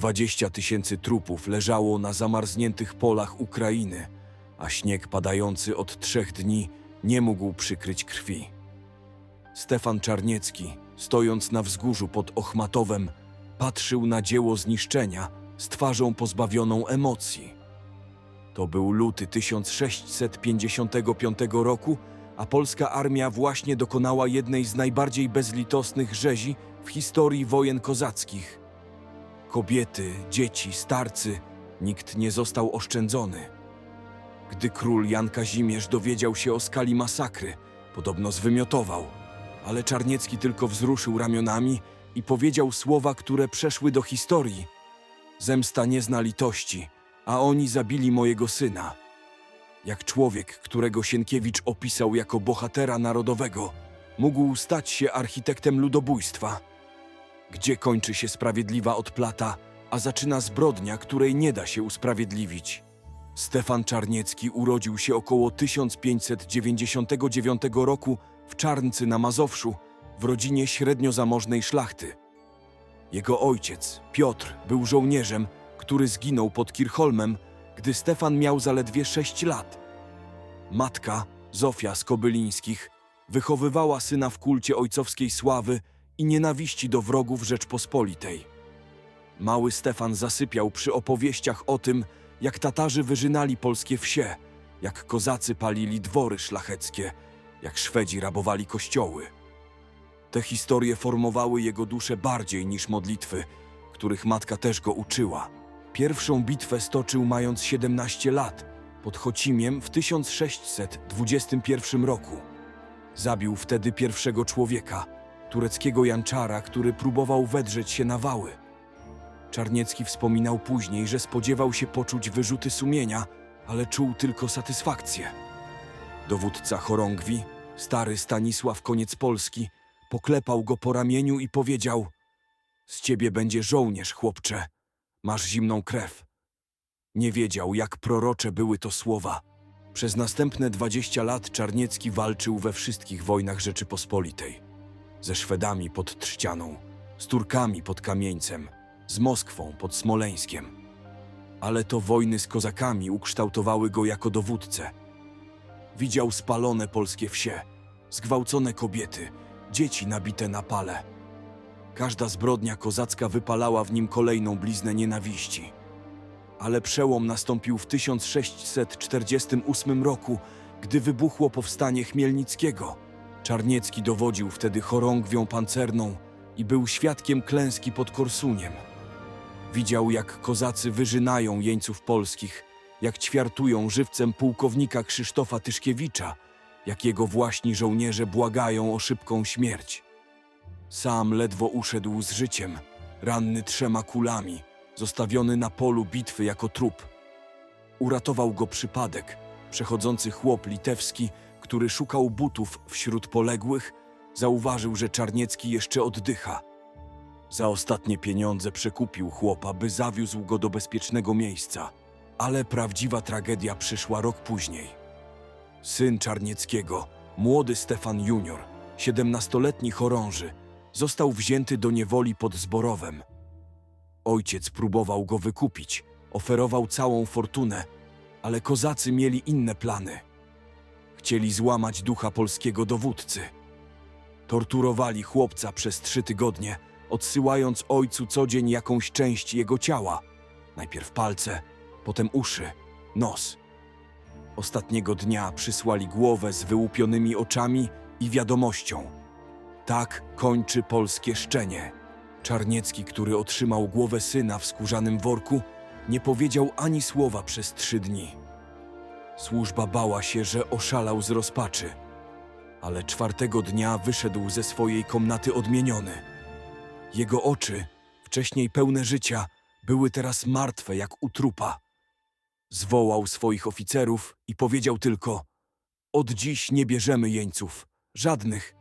Dwadzieścia tysięcy trupów leżało na zamarzniętych polach Ukrainy, a śnieg padający od trzech dni nie mógł przykryć krwi. Stefan Czarniecki, stojąc na wzgórzu pod Ochmatowem, patrzył na dzieło zniszczenia z twarzą pozbawioną emocji. To był luty 1655 roku, a polska armia właśnie dokonała jednej z najbardziej bezlitosnych rzezi w historii wojen kozackich. Kobiety, dzieci, starcy, nikt nie został oszczędzony. Gdy król Jan Kazimierz dowiedział się o skali masakry, podobno zwymiotował, ale Czarniecki tylko wzruszył ramionami i powiedział słowa, które przeszły do historii. Zemsta nie zna litości, a oni zabili mojego syna. Jak człowiek, którego Sienkiewicz opisał jako bohatera narodowego, mógł stać się architektem ludobójstwa. Gdzie kończy się sprawiedliwa odplata, a zaczyna zbrodnia, której nie da się usprawiedliwić? Stefan Czarniecki urodził się około 1599 roku w Czarncy na Mazowszu, w rodzinie średnio zamożnej szlachty. Jego ojciec, Piotr, był żołnierzem, który zginął pod Kirchholmem, gdy Stefan miał zaledwie sześć lat. Matka, Zofia z Kobylińskich, wychowywała syna w kulcie ojcowskiej sławy i nienawiści do wrogów Rzeczpospolitej. Mały Stefan zasypiał przy opowieściach o tym, jak Tatarzy wyżynali polskie wsie, jak kozacy palili dwory szlacheckie, jak Szwedzi rabowali kościoły. Te historie formowały jego duszę bardziej niż modlitwy, których matka też go uczyła. Pierwszą bitwę stoczył mając 17 lat, pod Chocimiem w 1621 roku. Zabił wtedy pierwszego człowieka, tureckiego janczara, który próbował wedrzeć się na wały. Czarniecki wspominał później, że spodziewał się poczuć wyrzuty sumienia, ale czuł tylko satysfakcję. Dowódca chorągwi, stary Stanisław Koniec Polski, poklepał go po ramieniu i powiedział: Z ciebie będzie żołnierz, chłopcze. Masz zimną krew. Nie wiedział, jak prorocze były to słowa. Przez następne dwadzieścia lat Czarniecki walczył we wszystkich wojnach Rzeczypospolitej. Ze Szwedami pod Trzcianą, z Turkami pod Kamieńcem, z Moskwą pod Smoleńskiem. Ale to wojny z kozakami ukształtowały go jako dowódcę. Widział spalone polskie wsie, zgwałcone kobiety, dzieci nabite na pale. Każda zbrodnia kozacka wypalała w nim kolejną bliznę nienawiści. Ale przełom nastąpił w 1648 roku, gdy wybuchło powstanie Chmielnickiego. Czarniecki dowodził wtedy chorągwią pancerną i był świadkiem klęski pod Korsuniem. Widział, jak kozacy wyżynają jeńców polskich, jak ćwiartują żywcem pułkownika Krzysztofa Tyszkiewicza, jak jego właśnie żołnierze błagają o szybką śmierć. Sam ledwo uszedł z życiem, ranny trzema kulami, zostawiony na polu bitwy jako trup. Uratował go przypadek, przechodzący chłop litewski, który szukał butów wśród poległych, zauważył, że Czarniecki jeszcze oddycha. Za ostatnie pieniądze przekupił chłopa, by zawiózł go do bezpiecznego miejsca. Ale prawdziwa tragedia przyszła rok później. Syn Czarnieckiego, młody Stefan Junior, siedemnastoletni chorąży, został wzięty do niewoli pod Zborowem. Ojciec próbował go wykupić, oferował całą fortunę, ale kozacy mieli inne plany. Chcieli złamać ducha polskiego dowódcy. Torturowali chłopca przez trzy tygodnie, odsyłając ojcu co dzień jakąś część jego ciała. Najpierw palce, potem uszy, nos. Ostatniego dnia przysłali głowę z wyłupionymi oczami i wiadomością. Tak kończy polskie szczenie. Czarniecki, który otrzymał głowę syna w skórzanym worku, nie powiedział ani słowa przez trzy dni. Służba bała się, że oszalał z rozpaczy, ale czwartego dnia wyszedł ze swojej komnaty odmieniony. Jego oczy, wcześniej pełne życia, były teraz martwe jak u trupa. Zwołał swoich oficerów i powiedział tylko: Od dziś nie bierzemy jeńców, żadnych.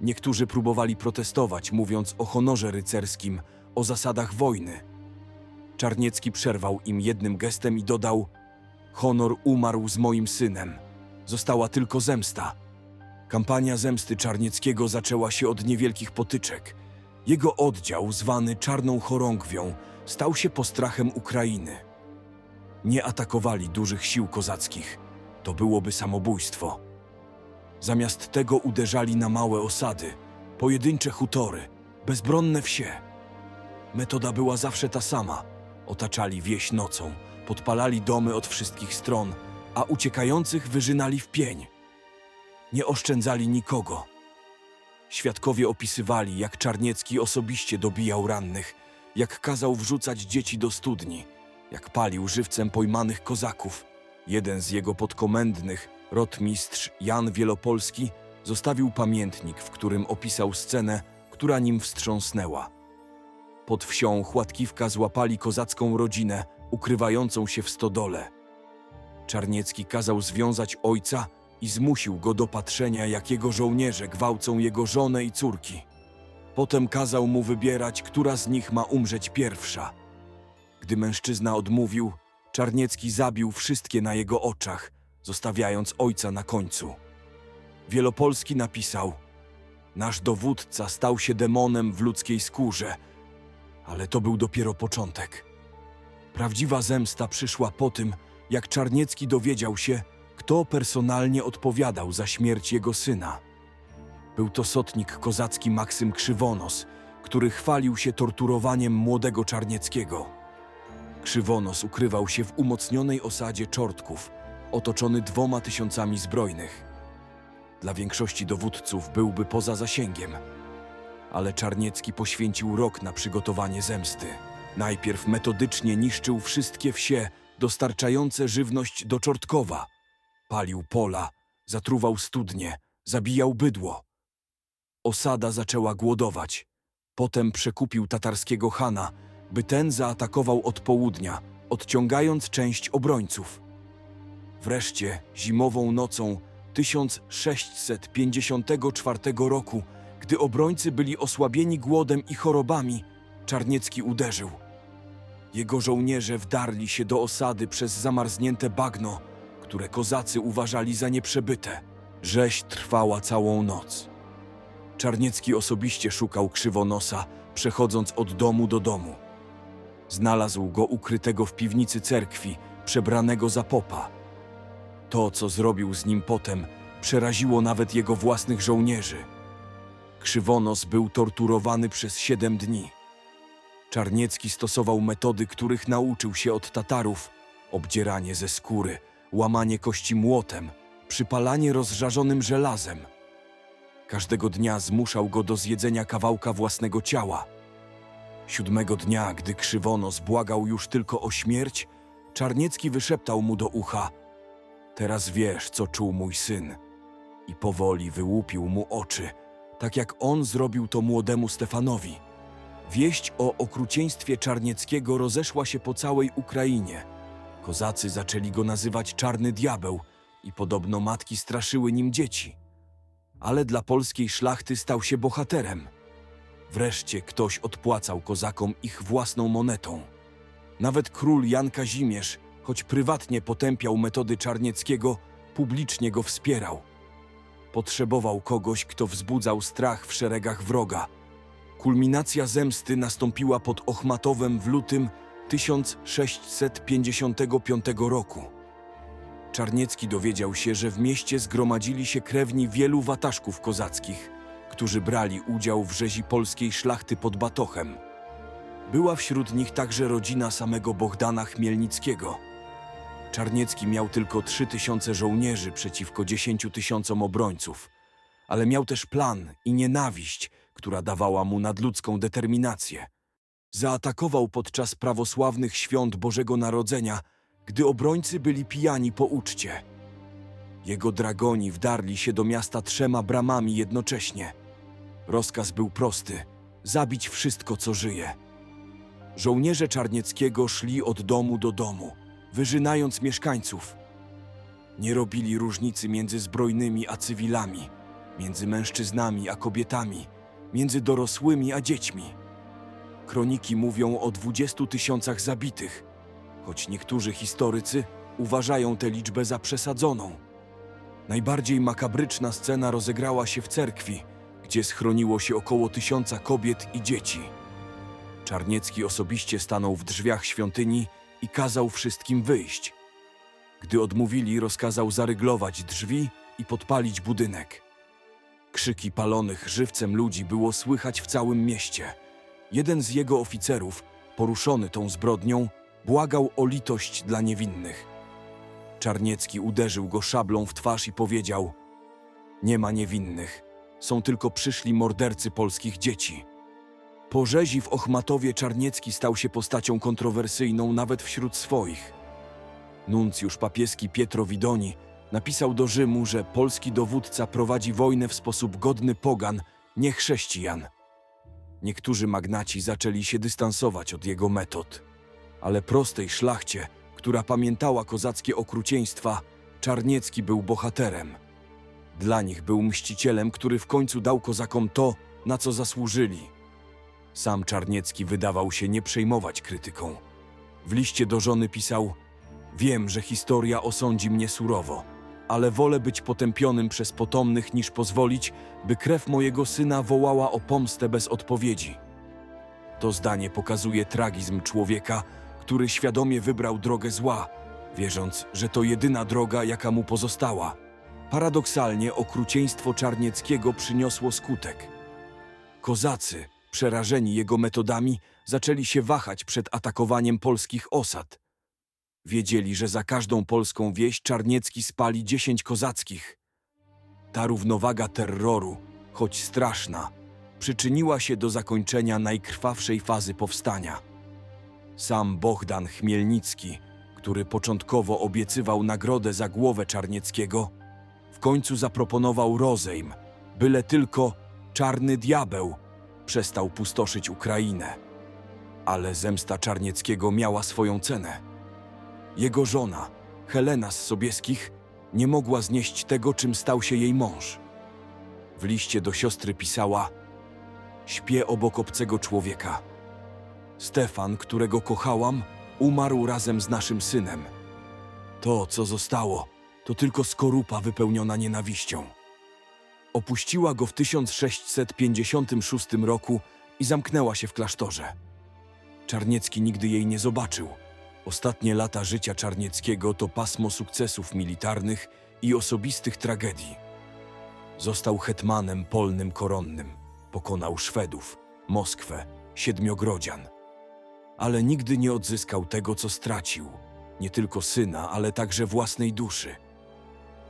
Niektórzy próbowali protestować, mówiąc o honorze rycerskim, o zasadach wojny. Czarniecki przerwał im jednym gestem i dodał: Honor umarł z moim synem. Została tylko zemsta. Kampania zemsty Czarnieckiego zaczęła się od niewielkich potyczek. Jego oddział, zwany Czarną Chorągwią, stał się postrachem Ukrainy. Nie atakowali dużych sił kozackich, to byłoby samobójstwo. Zamiast tego uderzali na małe osady, pojedyncze hutory, bezbronne wsie. Metoda była zawsze ta sama. Otaczali wieś nocą, podpalali domy od wszystkich stron, a uciekających wyżynali w pień. Nie oszczędzali nikogo. Świadkowie opisywali, jak Czarniecki osobiście dobijał rannych, jak kazał wrzucać dzieci do studni, jak palił żywcem pojmanych kozaków. Jeden z jego podkomendnych, rotmistrz Jan Wielopolski, zostawił pamiętnik, w którym opisał scenę, która nim wstrząsnęła. Pod wsią Chłatkiwka złapali kozacką rodzinę, ukrywającą się w stodole. Czarniecki kazał związać ojca i zmusił go do patrzenia, jak jego żołnierze gwałcą jego żonę i córki. Potem kazał mu wybierać, która z nich ma umrzeć pierwsza. Gdy mężczyzna odmówił, Czarniecki zabił wszystkie na jego oczach, zostawiając ojca na końcu. Wielopolski napisał: Nasz dowódca stał się demonem w ludzkiej skórze, ale to był dopiero początek. Prawdziwa zemsta przyszła po tym, jak Czarniecki dowiedział się, kto personalnie odpowiadał za śmierć jego syna. Był to sotnik kozacki Maksym Krzywonos, który chwalił się torturowaniem młodego Czarnieckiego. Krzywonos ukrywał się w umocnionej osadzie Czortków, otoczony dwoma tysiącami zbrojnych. Dla większości dowódców byłby poza zasięgiem, ale Czarniecki poświęcił rok na przygotowanie zemsty. Najpierw metodycznie niszczył wszystkie wsie dostarczające żywność do Czortkowa. Palił pola, zatruwał studnie, zabijał bydło. Osada zaczęła głodować. Potem przekupił tatarskiego chana, by ten zaatakował od południa, odciągając część obrońców. Wreszcie, zimową nocą 1654 roku, gdy obrońcy byli osłabieni głodem i chorobami, Czarniecki uderzył. Jego żołnierze wdarli się do osady przez zamarznięte bagno, które kozacy uważali za nieprzebyte. Rzeź trwała całą noc. Czarniecki osobiście szukał krzywonosa, przechodząc od domu do domu. Znalazł go ukrytego w piwnicy cerkwi, przebranego za popa. To, co zrobił z nim potem, przeraziło nawet jego własnych żołnierzy. Krzywonos był torturowany przez siedem dni. Czarniecki stosował metody, których nauczył się od Tatarów: obdzieranie ze skóry, łamanie kości młotem, przypalanie rozżarzonym żelazem. Każdego dnia zmuszał go do zjedzenia kawałka własnego ciała. Siódmego dnia, gdy Krzywonos błagał już tylko o śmierć, Czarniecki wyszeptał mu do ucha: Teraz wiesz, co czuł mój syn. I powoli wyłupił mu oczy, tak jak on zrobił to młodemu Stefanowi. Wieść o okrucieństwie Czarnieckiego rozeszła się po całej Ukrainie. Kozacy zaczęli go nazywać Czarny Diabeł i podobno matki straszyły nim dzieci. Ale dla polskiej szlachty stał się bohaterem. Wreszcie ktoś odpłacał kozakom ich własną monetą. Nawet król Jan Kazimierz, choć prywatnie potępiał metody Czarnieckiego, publicznie go wspierał. Potrzebował kogoś, kto wzbudzał strach w szeregach wroga. Kulminacja zemsty nastąpiła pod Ochmatowem w lutym 1655 roku. Czarniecki dowiedział się, że w mieście zgromadzili się krewni wielu wataszków kozackich, którzy brali udział w rzezi polskiej szlachty pod Batochem. Była wśród nich także rodzina samego Bohdana Chmielnickiego. Czarniecki miał tylko trzy tysiące żołnierzy przeciwko dziesięciu tysiącom obrońców, ale miał też plan i nienawiść, która dawała mu nadludzką determinację. Zaatakował podczas prawosławnych świąt Bożego Narodzenia, gdy obrońcy byli pijani po uczcie. Jego dragoni wdarli się do miasta trzema bramami jednocześnie. Rozkaz był prosty: zabić wszystko, co żyje. Żołnierze Czarnieckiego szli od domu do domu, wyżynając mieszkańców. Nie robili różnicy między zbrojnymi a cywilami, między mężczyznami a kobietami, między dorosłymi a dziećmi. Kroniki mówią o 20 tysiącach zabitych, choć niektórzy historycy uważają tę liczbę za przesadzoną. Najbardziej makabryczna scena rozegrała się w cerkwi, gdzie schroniło się około tysiąca kobiet i dzieci. Czarniecki osobiście stanął w drzwiach świątyni i kazał wszystkim wyjść. Gdy odmówili, rozkazał zaryglować drzwi i podpalić budynek. Krzyki palonych żywcem ludzi było słychać w całym mieście. Jeden z jego oficerów, poruszony tą zbrodnią, błagał o litość dla niewinnych. Czarniecki uderzył go szablą w twarz i powiedział: Nie ma niewinnych, są tylko przyszli mordercy polskich dzieci. Po rzezi w Ochmatowie Czarniecki stał się postacią kontrowersyjną nawet wśród swoich. Nuncjusz papieski Pietro Widoni napisał do Rzymu, że polski dowódca prowadzi wojnę w sposób godny pogan, nie chrześcijan. Niektórzy magnaci zaczęli się dystansować od jego metod, ale prostej szlachcie, która pamiętała kozackie okrucieństwa, Czarniecki był bohaterem. Dla nich był mścicielem, który w końcu dał kozakom to, na co zasłużyli. Sam Czarniecki wydawał się nie przejmować krytyką. W liście do żony pisał: Wiem, że historia osądzi mnie surowo, ale wolę być potępionym przez potomnych, niż pozwolić, by krew mojego syna wołała o pomstę bez odpowiedzi. To zdanie pokazuje tragizm człowieka, który świadomie wybrał drogę zła, wierząc, że to jedyna droga, jaka mu pozostała. Paradoksalnie okrucieństwo Czarnieckiego przyniosło skutek. Kozacy, przerażeni jego metodami, zaczęli się wahać przed atakowaniem polskich osad. Wiedzieli, że za każdą polską wieś Czarniecki spali dziesięć kozackich. Ta równowaga terroru, choć straszna, przyczyniła się do zakończenia najkrwawszej fazy powstania. Sam Bohdan Chmielnicki, który początkowo obiecywał nagrodę za głowę Czarnieckiego, w końcu zaproponował rozejm, byle tylko czarny diabeł przestał pustoszyć Ukrainę. Ale zemsta Czarnieckiego miała swoją cenę. Jego żona, Helena z Sobieskich, nie mogła znieść tego, czym stał się jej mąż. W liście do siostry pisała: Śpię obok obcego człowieka. Stefan, którego kochałam, umarł razem z naszym synem. To, co zostało, to tylko skorupa wypełniona nienawiścią. Opuściła go w 1656 roku i zamknęła się w klasztorze. Czarniecki nigdy jej nie zobaczył. Ostatnie lata życia Czarnieckiego to pasmo sukcesów militarnych i osobistych tragedii. Został hetmanem polnym koronnym, pokonał Szwedów, Moskwę, Siedmiogrodzian. Ale nigdy nie odzyskał tego, co stracił, nie tylko syna, ale także własnej duszy.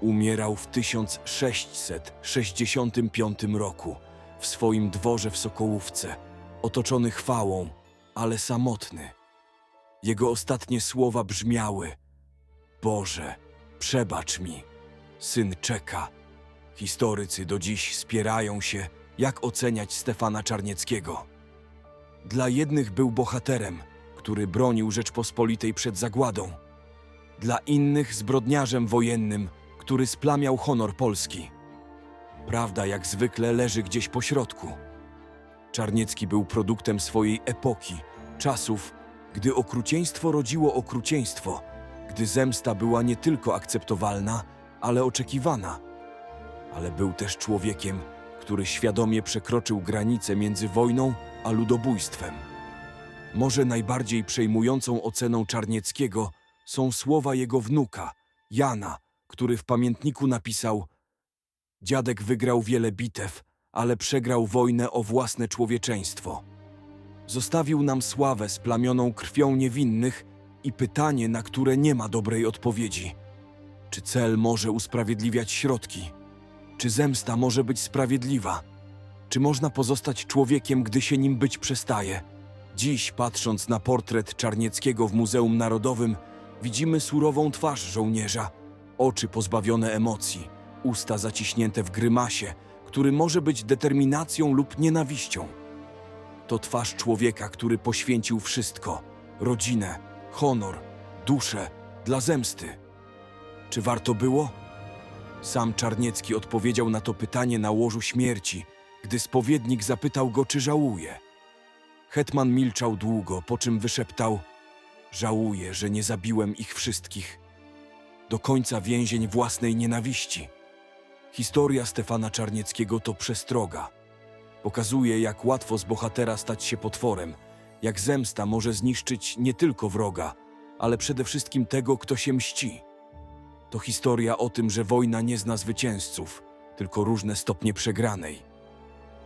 Umierał w 1665 roku w swoim dworze w Sokołówce, otoczony chwałą, ale samotny. Jego ostatnie słowa brzmiały: Boże, przebacz mi, syn czeka. Historycy do dziś spierają się, jak oceniać Stefana Czarnieckiego. Dla jednych był bohaterem, który bronił Rzeczpospolitej przed zagładą. Dla innych zbrodniarzem wojennym, który splamiał honor Polski. Prawda jak zwykle leży gdzieś po środku. Czarniecki był produktem swojej epoki, czasów, gdy okrucieństwo rodziło okrucieństwo, gdy zemsta była nie tylko akceptowalna, ale oczekiwana. Ale był też człowiekiem, który świadomie przekroczył granicę między wojną a ludobójstwem. Może najbardziej przejmującą oceną Czarnieckiego są słowa jego wnuka, Jana, który w pamiętniku napisał: Dziadek wygrał wiele bitew, ale przegrał wojnę o własne człowieczeństwo. Zostawił nam sławę splamioną krwią niewinnych i pytanie, na które nie ma dobrej odpowiedzi. Czy cel może usprawiedliwiać środki? Czy zemsta może być sprawiedliwa? Czy można pozostać człowiekiem, gdy się nim być przestaje? Dziś, patrząc na portret Czarnieckiego w Muzeum Narodowym, widzimy surową twarz żołnierza, oczy pozbawione emocji, usta zaciśnięte w grymasie, który może być determinacją lub nienawiścią. To twarz człowieka, który poświęcił wszystko rodzinę, honor, duszę dla zemsty. Czy warto było? Sam Czarniecki odpowiedział na to pytanie na łożu śmierci, gdy spowiednik zapytał go, czy żałuje. Hetman milczał długo, po czym wyszeptał: Żałuję, że nie zabiłem ich wszystkich. Do końca więzień własnej nienawiści. Historia Stefana Czarnieckiego to przestroga. Pokazuje, jak łatwo z bohatera stać się potworem, jak zemsta może zniszczyć nie tylko wroga, ale przede wszystkim tego, kto się mści. To historia o tym, że wojna nie zna zwycięzców, tylko różne stopnie przegranej.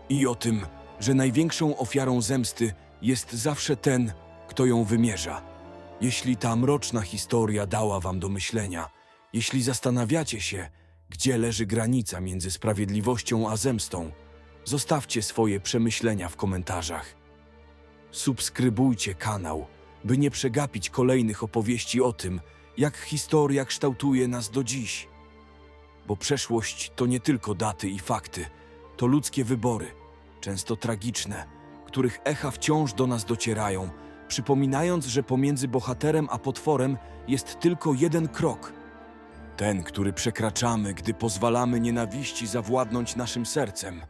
I o tym, że największą ofiarą zemsty jest zawsze ten, kto ją wymierza. Jeśli ta mroczna historia dała wam do myślenia, jeśli zastanawiacie się, gdzie leży granica między sprawiedliwością a zemstą, zostawcie swoje przemyślenia w komentarzach. Subskrybujcie kanał, by nie przegapić kolejnych opowieści o tym, jak historia kształtuje nas do dziś. Bo przeszłość to nie tylko daty i fakty, to ludzkie wybory, często tragiczne, których echa wciąż do nas docierają, przypominając, że pomiędzy bohaterem a potworem jest tylko jeden krok. Ten, który przekraczamy, gdy pozwalamy nienawiści zawładnąć naszym sercem –